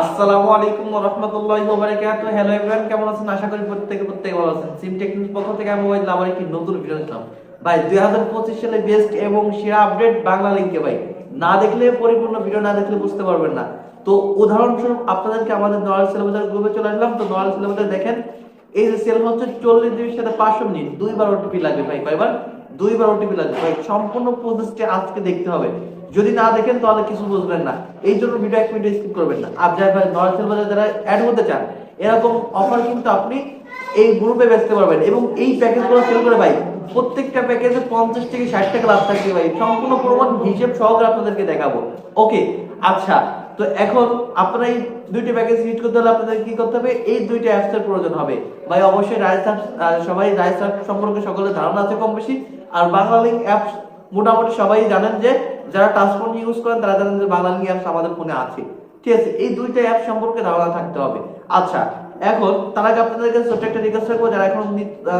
আসসালামু আলাইকুম ওয়া রাহমাতুল্লাহি ওয়া বারাকাতুহু। হ্যালো এভরিওয়ান কেমন আছেন? আশা করি প্রত্যেকে প্রত্যেকে ভালো আছেন। সিম টেকনিক পক্ষ থেকে আমি মোবাইল আবার একটি নতুন ভিডিও দিলাম ভাই 2025 সালে বেস্ট এবং সেরা আপডেট বাংলা লিংকে ভাই। না দেখলে পরিপূর্ণ ভিডিও না দেখলে বুঝতে পারবেন না। তো উদাহরণস্বরূপ আপনাদেরকে আমাদের নয়াল সিলেবাসের গ্রুপে চলে আসলাম। তো নয়াল সিলেবাসে দেখেন, এই যে সেল হচ্ছে চল্লিশ জিবির সাথে পাঁচশো মিনিট। দুইবার ওটিপি লাগবে, ভাই, কয়বার? দুইবার ওটিপি লাগবে। ভাই, সম্পূর্ণ প্রসেসটি আজকে দেখতে হবে। যদি না দেখেন, তাহলে কিছু বুঝবেন না। এই জন্য ভিডিও এক মিনিট স্কিপ করবেন না। আর ভাই নর্থ বাজার যারা অ্যাড হতে চান, এরকম অফার কিন্তু আপনি এই গ্রুপে বেচতে পারবেন। এবং এই প্যাকেজগুলো সেল করে ভাই, প্রত্যেকটা প্যাকেজে পঞ্চাশ থেকে ষাট টাকা লাভ থাকবে ভাই। সম্পূর্ণ প্রমাণ হিসেব সহকারে আপনাদেরকে দেখাবো। ওকে আচ্ছা তো এখন আপনারা এই দুইটি প্যাকেজ হিট করতে হলে আপনাদের কি করতে হবে? এই দুইটা অ্যাপস এর প্রয়োজন হবে। ভাই, অবশ্যই রাজস্থান সবাই রাজস্থান সম্পর্কে সকলের ধারণা আছে কম বেশি আর বাংলা লিঙ্ক অ্যাপস মোটামুটি সবাই জানেন যে যারা টাচফোন ইউজ করেন, তারা জানেন যে বাংলা লিঙ্ক অ্যাপস আমাদের ফোনে আছে। ঠিক আছে, এই দুইটা অ্যাপ সম্পর্কে ধারণা থাকতে হবে। আচ্ছা এখন তার আগে আপনাদেরকে ছোট্ট একটা রিকোয়েস্ট রাখব, যারা এখন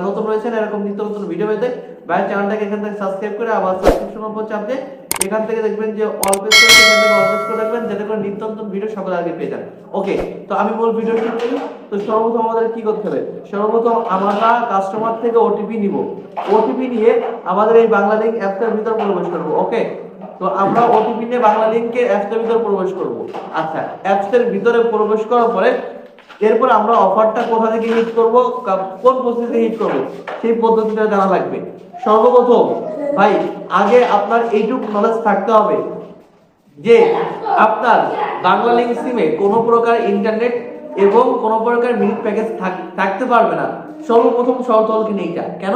নতুন রয়েছেন, এরকম নিত্য নতুন ভিডিও পেতে ভাইয়ের চ্যানেলটাকে এখান থেকে সাবস্ক্রাইব করে আবার সাবস্ক্রিপশন উপর চাপ দিয়ে এখান থেকে দেখবেন যে অল পেজ করে এখান থেকে অল পেজ করে রাখবেন, যাতে করে নিত্য নতুন ভিডিও সকালে আগে পেয়ে যান। ওকে তো আমি বল ভিডিও শুরু করি। তো সর্বপ্রথম আমাদের কি করতে হবে? সর্বপ্রথম আমরা কাস্টমার থেকে ওটিপি নিব। ওটিপি নিয়ে আমাদের এই বাংলা লিঙ্ক অ্যাপসের ভিতর প্রবেশ করব। ওকে তো আমরা ওটিপি নিয়ে বাংলা লিঙ্কে অ্যাপসের ভিতর প্রবেশ করব। আচ্ছা অ্যাপসের ভিতরে প্রবেশ করার পরে এরপর আমরা অফারটা কোথা থেকে হিট করব কোন পদ্ধতিতে হিট করব, সেই পদ্ধতিটা জানা লাগবে। সর্বপ্রথম, ভাই, আগে আপনার এইটুকু নলেজ থাকতে হবে যে আপনার বাংলা লিঙ্ক সিমে কোনো প্রকার ইন্টারনেট এবং কোনো প্রকার মিনিট প্যাকেজ থাকতে পারবে না। সর্বপ্রথম শর্ত হল কিনা এইটা? কেন?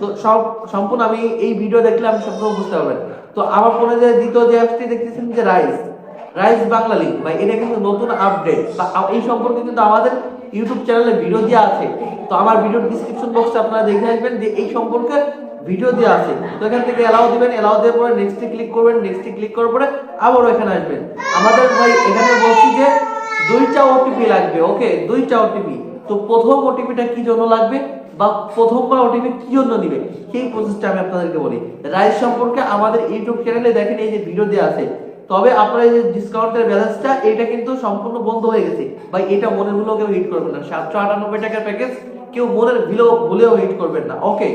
তো সব, সম্পূর্ণ আমি এই ভিডিও দেখলে আমি সম্পূর্ণ বুঝতে পারবেন। তো আমার ফোনে যে দ্বিতীয় যে অ্যাপসটি দেখতেছেন যে রাইস রাইস বাংলা লিঙ্ক ভাই, এটা কিন্তু নতুন আপডেট এই সম্পর্কে কিন্তু আমাদের ইউটিউব চ্যানেলে ভিডিও দেওয়া আছে। তো আমার ভিডিওর ডিসক্রিপশন বক্সে আপনারা দেখে আসবেন যে এই সম্পর্কে ভিডিও দেওয়া আছে। তো এখান থেকে এলাও দিবেন এলাও দেওয়ার পরে নেক্সটে ক্লিক করবেন নেক্সটে ক্লিক করার পরে আবারও এখানে আসবেন। আমাদের ভাই, এখানে বলছি যে দুইটা ওটিপি লাগবে ওকে দুইটা ওটিপি তো প্রথম ওটিপিটা কি জন্য লাগবে? বা প্রথমবার ওটিপি কি জন্য দিবে? সেই প্রসেসটা আমি আপনাদেরকে বলি। রাইস সম্পর্কে আমাদের ইউটিউব চ্যানেলে দেখেন, এই যে ভিডিও দেওয়া আছে। তবে আপনার এই যে ডিসকাউন্টের ব্যালেন্সটা এটা কিন্তু সম্পূর্ণ বন্ধ হয়ে গেছে। ভাই, এটা মনের ভুলেও কেউ হিট করবেন না। সাতশো আটানব্বই টাকার প্যাকেজ কেউ মনের ভুলেও ভুলেও হিট করবেন না। ওকে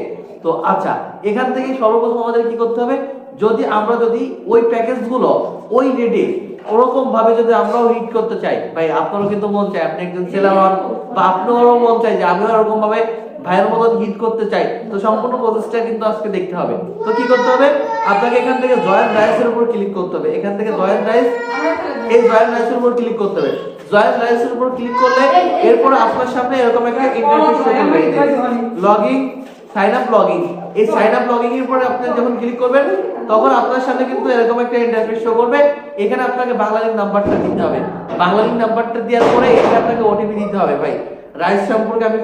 তো আচ্ছা এখান থেকে সর্বপ্রথম আমাদের কি করতে হবে? যদি আমরা যদি ওই প্যাকেজগুলো ওই রেটে ওরকম ভাবে যদি আমরাও হিট করতে চাই, ভাই, আপনারও কিন্তু মন চাই। আপনি একজন সেলার হন, বা আপনারও মন চাই যে আমিও এরকম ভাবে ভাইয়ের মতন হিট করতে চাই, তো সম্পূর্ণ প্রসেসটা কিন্তু আজকে দেখতে হবে। তো কি করতে হবে? আপনাকে এখান থেকে জয়েন রাইসের উপর ক্লিক করতে হবে। এখান থেকে জয়েন রাইস, এই জয়েন রাইসের উপর ক্লিক করতে হবে। জয়েন রাইসের উপর ক্লিক করলে এরপর আপনার সামনে এরকম একটা ইন্টারফেস করবে লগইন সাইন আপ লগইন। এই সাইন আপ লগইন এর উপরে আপনি যখন ক্লিক করবেন, তখন আপনার সামনে কিন্তু এরকম একটা ইন্টারফেস শো করবে। এখানে আপনাকে বাংলালিংক নাম্বারটা দিতে হবে। বাংলালিংক নাম্বারটা দেওয়ার পরে এখানে আপনাকে ওটিপি দিতে হবে ভাই। রাইস সম্পর্কে আমি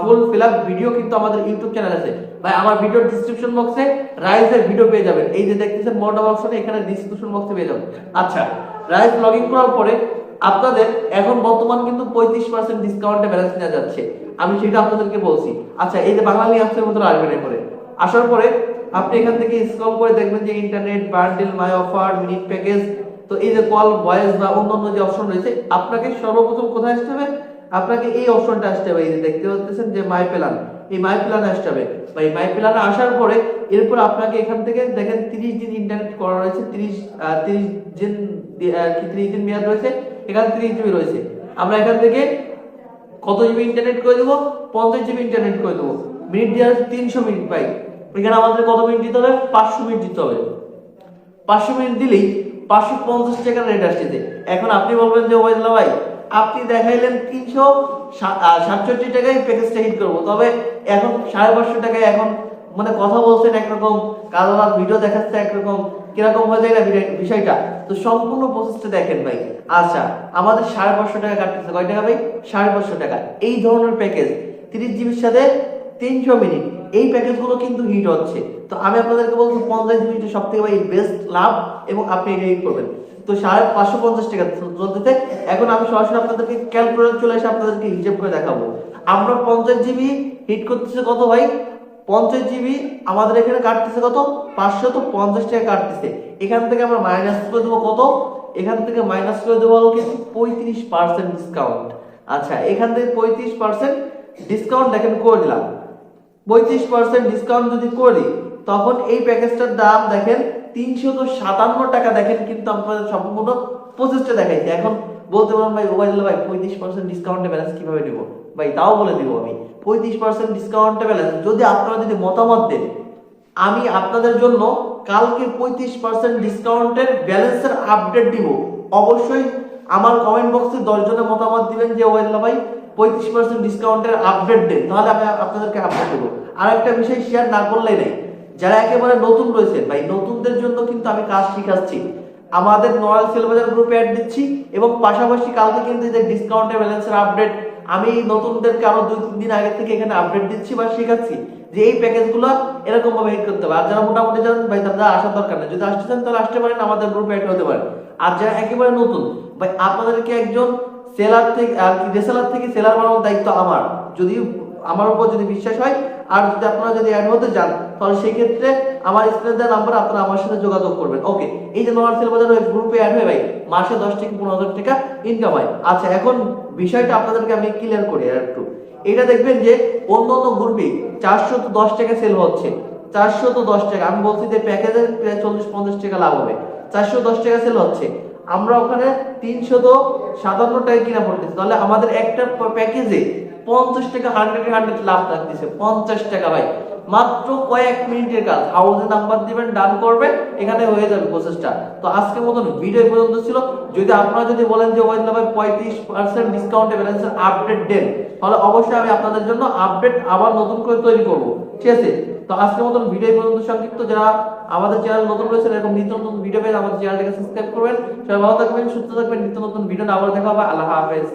ফুল ফিল আপ ভিডিও কিন্তু আমাদের ইউটিউব চ্যানেল আছে। ভাই, আমার ভিডিওর ডিসক্রিপশন বক্সে রাইসের ভিডিও পেয়ে যাবেন। এই যে দেখতেছেন মোড অপশনে এখানে ডিসক্রিপশন বক্সে পেয়ে যাবেন। আচ্ছা রাইস লগইন করার পরে আপনাদের এখন বর্তমান কিন্তু পঁয়ত্রিশ পার্সেন্ট ডিসকাউন্টে ব্যালেন্স নেওয়া যাচ্ছে। আমি সেটা আপনাদেরকে বলছি। আচ্ছা এই যে বাঙালি অ্যাপসের মধ্যে আসবেন এরপরে আসার পরে আপনি এখান থেকে স্ক্রল করে দেখবেন যে internet bundle my offer minute package তো এই যে কল ভয়েস বা অন্যান্য যে অপশন রয়েছে, আপনাকে সর্বপ্রথম কোথায় আসতে হবে? আপনাকে এই অপশনটা আসতে হবে এই যে দেখতে পাচ্ছেন যে মাই প্ল্যান এই মাই প্ল্যান আসতে হবে। বা এই মাই প্ল্যানে আসার পরে এরপর আপনাকে এখান থেকে দেখেন 30 দিন ইন্টারনেট করা রয়েছে 30 আহ, 30 দিন 30 দিন মেয়াদ রয়েছে এখানে 30 জিবি রয়েছে। আমরা এখান থেকে কত জিবি ইন্টারনেট করে দেবো? পঞ্চাশ জিবি ইন্টারনেট করে দেবো। মিনিট দেওয়া হচ্ছে তিনশো মিনিট পাই এখানে আমাদের কত মিনিট দিতে হবে? পাঁচশো মিনিট দিতে হবে। পাঁচশো মিনিট দিলেই পাঁচশো পঞ্চাশ টাকার রেট আসছে এখন আপনি বলবেন যে ওয়াইদুল্লাহ ভাই আপনি দেখাইলেন তিনশো সাতষট্টি টাকায় প্যাকেজটা হিট করব। তবে এখন সাড়ে পাঁচশো টাকায় এখন মানে কথা বলছেন একরকম কালার ভিডিও দেখাচ্ছে একরকম, কীরকম হয়ে যায় না বিষয়টা? তো সম্পূর্ণ প্রসেসটা দেখেন ভাই। আচ্ছা আমাদের সাড়ে পাঁচশো টাকা কাটতেছে। কয় টাকা ভাই? সাড়ে পাঁচশো টাকা। এই ধরনের প্যাকেজ তিরিশ জিবির সাথে তিনশো মিনিট। এই প্যাকেজগুলো কিন্তু হিট হচ্ছে। তো আমি আপনাদেরকে বলব পঞ্চাশ মিনিটের সব থেকে ভাই বেস্ট লাভ এবং আপনি এটা হিট করবেন। তো সাড়ে পাঁচশো পঞ্চাশ টাকা চলতেছে। এখন আমি সরাসরি আপনাদেরকে ক্যালকুলেটর চলে এসে আপনাদেরকে হিসেব করে দেখাবো। আমরা পঞ্চাশ জিবি হিট করতেছে কত ভাই? পঞ্চাশ জিবি আমাদের এখানে কাটতেছে কত? পাঁচশো তো পঞ্চাশ টাকা কাটতেছে। এখান থেকে আমরা মাইনাস করে দেবো কত? এখান থেকে মাইনাস করে দেবো হলো কিন্তু পঁয়ত্রিশ পার্সেন্ট ডিসকাউন্ট আচ্ছা এখান থেকে পঁয়ত্রিশ পার্সেন্ট ডিসকাউন্ট দেখেন, করে দিলাম। পঁয়ত্রিশ পার্সেন্ট ডিসকাউন্ট যদি করি তখন এই প্যাকেজটার দাম দেখেন তিনশো তো সাতান্ন টাকা দেখেন, কিন্তু আপনাদের সম্পূর্ণ পঁচিশটা দেখাইছে। এখন বলতে পারেন ভাই মোবাইল ভাই, পঁয়ত্রিশ পার্সেন্ট ডিসকাউন্টে ব্যালেন্স কীভাবে দিব ভাই, তাও বলে দিব আমি। পঁয়ত্রিশ পার্সেন্ট ডিসকাউন্টে ব্যালেন্স যদি আপনারা যদি মতামত দেন, আমি আপনাদের জন্য কালকে পঁয়ত্রিশ পার্সেন্ট ডিসকাউন্টের ব্যালেন্সের আপডেট দিব। অবশ্যই আমার কমেন্ট বক্সে দশ জনের মতামত দিবেন যে ওয়েল্লা ভাই, পঁয়ত্রিশ পার্সেন্ট ডিসকাউন্টের আপডেট দেন। তাহলে আমি আপনাদেরকে আপডেট দেবো। আর একটা বিষয় শেয়ার না করলেই নেই। যারা একেবারে নতুন রয়েছে ভাই, নতুনদের জন্য কিন্তু আমি কাজ শিখাচ্ছি। আমাদের নয়াল সেলবাজার গ্রুপে অ্যাড দিচ্ছি এবং পাশাপাশি কালকে কিন্তু যে ডিসকাউন্টের ব্যালেন্সের আপডেট আমি নতুনদেরকে আরও দুই, তিন দিন আগে থেকে এখানে আপডেট দিচ্ছি বা শেখাচ্ছি যে এই প্যাকেজগুলো এরকম ভাবে হিট করতে হবে। আর যারা মোটামুটি জানেন, ভাই তারা আসার দরকার নেই। যদি আসতে চান, তাহলে আসতে পারেন, আমাদের গ্রুপে অ্যাড হতে পারেন আর যারা একেবারে নতুন, ভাই, আপনাদেরকে একজন সেলার থেকে, আর কি রেসেলার থেকে সেলার বানানোর দায়িত্ব আমার। যদি আমার উপর যদি বিশ্বাস হয় আর যদি আপনারা যদি অ্যাড হতে চান তাহলে সেই ক্ষেত্রে আমার স্ক্রিনে দেওয়া নাম্বার আপনারা আমার সাথে যোগাযোগ করবেন। ওকে, এই যে নর্মাল সেল বাজার গ্রুপে অ্যাড হয়ে ভাই, মাসে দশ থেকে পনেরো হাজার টাকা ইনকাম হয়। আচ্ছা এখন বিষয়টা আপনাদেরকে আমি ক্লিয়ার করি আর একটু। এটা দেখবেন যে অন্য অন্য গ্রুপে চারশো তো দশ টাকা সেল হচ্ছে। চারশো তো দশ টাকা, আমি বলছি যে প্যাকেজে প্রায় চল্লিশ পঞ্চাশ টাকা লাভ হবে। চারশো দশ টাকা সেল হচ্ছে। আমরা ওখানে তিনশো তো সাতান্ন টাকা কিনা পড়তেছি। তাহলে আমাদের একটা প্যাকেজে পঞ্চাশ টাকা হান্ড্রেড হান্ড্রেড লাভ থাকতেছে পঞ্চাশ টাকা ভাই। মাত্র কয়েক মিনিটের কাজ। হাউসে নাম্বার দিবেন ডান করবেন, এখানে হয়ে যাবে প্রসেসটা তো আজকের মতন ভিডিও পর্যন্ত ছিল। যদি আপনারা যদি বলেন যে ওই ভাই, পঁয়ত্রিশ পার্সেন্ট ডিসকাউন্টে ব্যালেন্সের আপডেট দেন, তাহলে অবশ্যই আমি আপনাদের জন্য আপডেট আবার নতুন করে তৈরি করব। ঠিক আছে? তো আজকের মতন ভিডিও পর্যন্ত সংক্ষিপ্ত। যারা আমাদের চ্যানেল নতুন রয়েছে এরকম নিত্য নতুন ভিডিও পেয়ে আমাদের চ্যানেলটাকে সাবস্ক্রাইব করবেন। সবাই ভালো থাকবেন, সুস্থ থাকবেন। নিত্য নতুন ভিডিও আবার দেখা হবে। আল্লাহ হাফেজ।